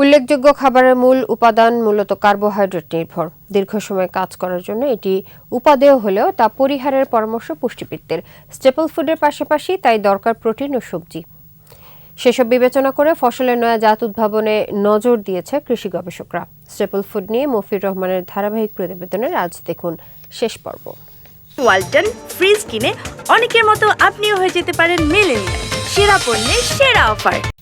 উল্লেখযোগ্য খাবারের মূল উপাদান মূলত কার্বোহাইড্রেট নির্ভর। দীর্ঘ সময় কাজ করার জন্য এটি উপাদেয় হলেও তা পরিহারের পরামর্শ পুষ্টিবিদদের। স্টেপল ফুডের পাশাপাশি তাই দরকার প্রোটিন ও সবজি। সেসব বিবেচনা করে ফসলের নয়া জাত উদ্ভাবনে নজর দিয়েছে কৃষি গবেষকরা। স্টেপল ফুড নিয়ে মফির রহমানের ধারাবাহিক প্রতিবেদনের আজ দেখুন শেষ পর্ব। ওয়ালটন ফ্রিজ কিনে অনেকের মতো আপনিও হয়ে যেতে পারেন মেলেনিয়া সেরা পণ্যের সেরা অফার।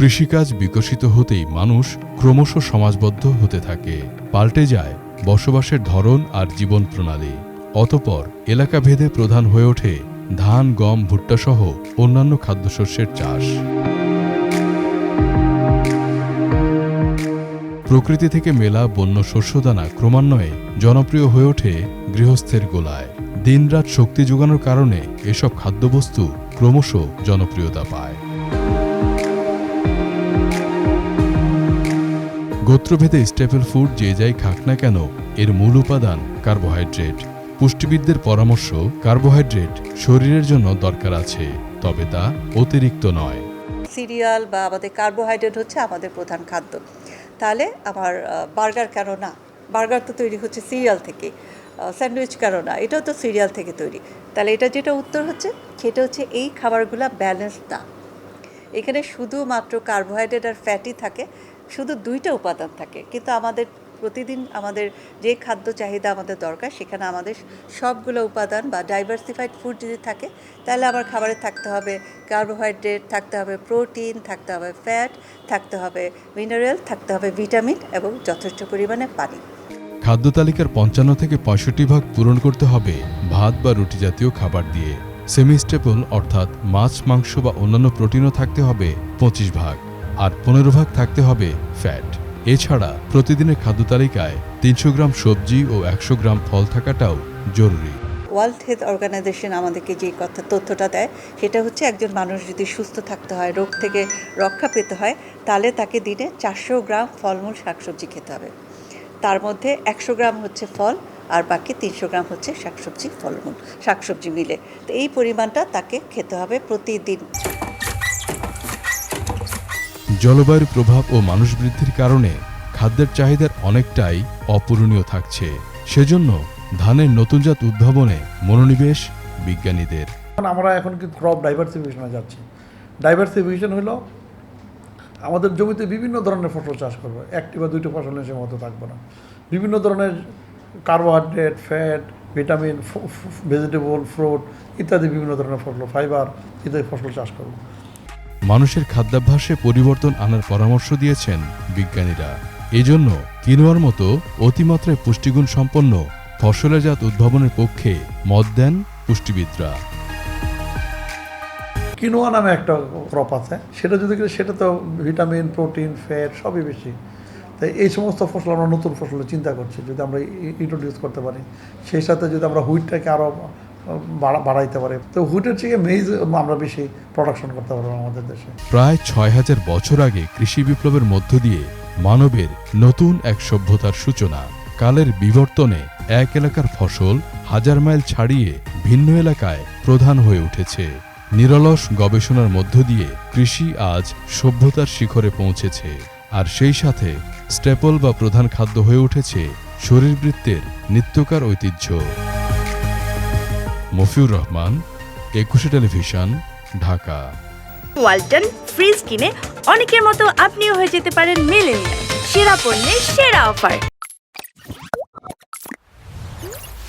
কৃষিকাজ বিকশিত হতেই মানুষ ক্রমশ সমাজবদ্ধ হতে থাকে। পাল্টে যায় বসবাসের ধরন আর জীবন প্রণালী। অতপর এলাকা ভেদে প্রধান হয়ে ওঠে ধান, গম ভুট্টা সহ অন্যান্য খাদ্যশস্যের চাষ। প্রকৃতি থেকে মেলা বন্য শস্যদানা ক্রমান্বয়ে জনপ্রিয় হয়ে ওঠে গৃহস্থের গোলায়। দিনরাত শক্তি যোগানোর কারণে এসব খাদ্যবস্তু ক্রমশ জনপ্রিয়তা পায়। গোত্রভেদে স্টেপল ফুড যে যাই খাক না কেন, এর মূল উপাদান কার্বোহাইড্রেট। পুষ্টিবিদদের পরামর্শ, কার্বোহাইড্রেট শরীরের জন্য দরকার আছে, তবে তা অতিরিক্ত নয়। সিরিয়াল বা আমাদের কার্বোহাইড্রেট হচ্ছে আমাদের প্রধান খাদ্য। তাহলে আমার বার্গার কেন না? বার্গার তো তৈরি হচ্ছে সিরিয়াল থেকে স্যান্ডউইচ কেন না? এটাও তো সিরিয়াল থেকে তৈরি। তাহলে এটা যেটা উত্তর হচ্ছে, সেটা হচ্ছে এই খাবারগুলো ব্যালেন্স না এখানে শুধুমাত্র কার্বোহাইড্রেট আর ফ্যাটি থাকে শুধু দুইটা উপাদান থাকে, কিন্তু আমাদের প্রতিদিন আমাদের যে খাদ্য চাহিদা আমাদের দরকার, সেখানে আমাদের সবগুলো উপাদান বা ডাইভার্সিফাইড ফুড যদি থাকে, তাহলে আমার খাবারে থাকতে হবে কার্বোহাইড্রেট থাকতে হবে প্রোটিন থাকতে হবে ফ্যাট থাকতে হবে মিনারেল থাকতে হবে ভিটামিন এবং যথেষ্ট পরিমাণে পানি। খাদ্য তালিকার পঞ্চান্ন থেকে পঁয়ষট্টি ভাগ পূরণ করতে হবে ভাত বা রুটি জাতীয় খাবার দিয়ে। সেমি স্টেপল অর্থাৎ মাছ, মাংস বা অন্যান্য প্রোটিনও থাকতে হবে পঁচিশ ভাগ। আর পনেরো ভাগ থাকতে হবে ফ্যাট। এছাড়া প্রতিদিনের খাদ্য তালিকায় তিনশো গ্রাম সবজি ও একশো গ্রাম ফল থাকাটাও জরুরি। ওয়ার্ল্ড হেলথ অর্গানাইজেশন আমাদেরকে যে কথা তথ্যটা দেয়, সেটা হচ্ছে একজন মানুষ যদি সুস্থ থাকতে হয়, রোগ থেকে রক্ষা পেতে হয়, তাহলে তাকে দিনে চারশো গ্রাম ফলমূল শাকসবজি খেতে হবে। তার মধ্যে একশো গ্রাম হচ্ছে ফল আর বাকি তিনশো গ্রাম হচ্ছে শাকসবজি ফলমূল, শাকসবজি মিলে। তো এই পরিমাণটা তাকে খেতে হবে প্রতিদিন। জলবায়ুর প্রভাব ও মানুষ বৃদ্ধির কারণে খাদ্যের চাহিদার অনেকটাই অপূরণীয় থাকছে। সেজন্য ধানের নতুন জাত উদ্ভাবনে মনোনিবেশ বিজ্ঞানীদের। আমরা এখন কিন্তু ক্রপ ডাইভার্সিফিকেশনে যাচ্ছি। ডাইভার্সিফিকেশন হলো আমাদের জমিতে বিভিন্ন ধরনের ফসল চাষ করব। একটি বা দুইটি ফসল এসে মতো থাকব না। বিভিন্ন ধরনের carbohydrate fat vitamin vegetable fruit ইত্যাদি বিভিন্ন ধরনের ফসল ফাইবার ইত্যাদি ফসল চাষ করব। মানুষের খাদ্যাভ্যাসে পরিবর্তন আনার পরামর্শ দিয়েছেন বিজ্ঞানীরা। এজন্য কিনোয়ার মতো অতিমাত্রায় পুষ্টিগুণ সম্পন্ন ফসলের জাত উদ্ভাবনের পক্ষে মত দেন পুষ্টিবিদরা। কিনোয়া নামে একটা ক্রপ আছে। সেটা যদি সেটা তো ভিটামিন, প্রোটিন, ফ্যাট সবই বেশি। তাই এই সমস্ত ফসল আমরা নতুন ফসলের চিন্তা করছি, যদি আমরা ইন্ট্রোডিউস করতে পারি। সেই সাথে যদি আমরা হুইটটাকে আরও বাড়াইতে পারি। তো হুইটের থেকে মেইজ আমরা বেশি প্রোডাকশন করতে পারব আমাদের দেশে। প্রায় ছয় হাজার বছর আগে কৃষি বিপ্লবের মধ্য দিয়ে মানবের নতুন এক সভ্যতার সূচনা, কালের বিবর্তনে এক এলাকার ফসল হাজার মাইল ছাড়িয়ে ভিন্ন এলাকায় প্রধান হয়ে উঠেছে। নিরলস গবেষণার মধ্য দিয়ে কৃষি আজ সভ্যতার শিখরে পৌঁছেছে। আর সেই সাথে স্টেপল বা প্রধান খাদ্য হয়ে উঠেছে শরীরবৃত্তের নিত্যকার ঐতিহ্য। মফিউর রহমান, একুশে টেলিভিশন, ঢাকা। ওয়ালটন ফ্রিজ কিনে অনেকের মতো আপনিও হয়ে যেতে পারেন মেলেনিয়া সেরা পণ্যের সেরা অফার।